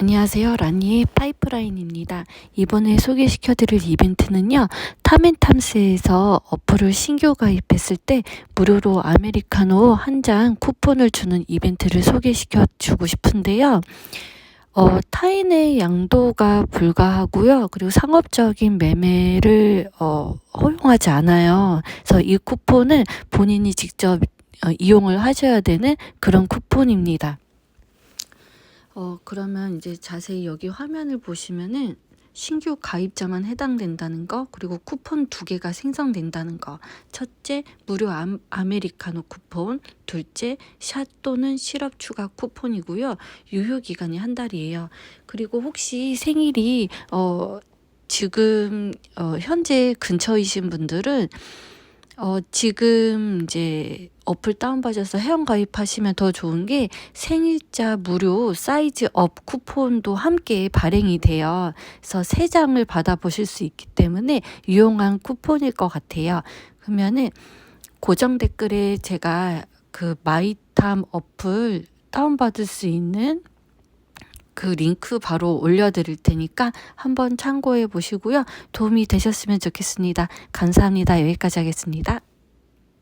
안녕하세요. 라니의 파이프라인입니다. 이번에 소개시켜 드릴 이벤트는요. 타멘탐스에서 어플을 신규 가입했을 때 무료로 아메리카노 한 잔 쿠폰을 주는 이벤트를 소개시켜 주고 싶은데요. 어, 타인의 양도가 불가하고요. 그리고 상업적인 매매를 어, 허용하지 않아요. 그래서 이 쿠폰은 본인이 직접 어, 이용을 하셔야 되는 그런 쿠폰입니다. 어, 그러면 이제 자세히 여기 화면을 보시면은 신규 가입자만 해당된다는 거, 그리고 쿠폰 두 개가 생성된다는 거. 첫째, 무료 아, 아메리카노 쿠폰. 둘째, 샷 또는 시럽 추가 쿠폰이고요. 유효 기간이 한 달이에요. 그리고 혹시 생일이, 어, 지금, 어, 현재 근처이신 분들은 어, 지금 이제 어플 다운받아서 회원 가입하시면 더 좋은 게 생일자 무료 사이즈 업 쿠폰도 함께 발행이 돼요. 그래서 세 장을 받아보실 수 있기 때문에 유용한 쿠폰일 것 같아요. 그러면은 고정 댓글에 제가 그 마이탐 어플 다운받을 수 있는 그 링크 바로 올려드릴 테니까 한번 참고해 보시고요. 도움이 되셨으면 좋겠습니다. 감사합니다. 여기까지 하겠습니다.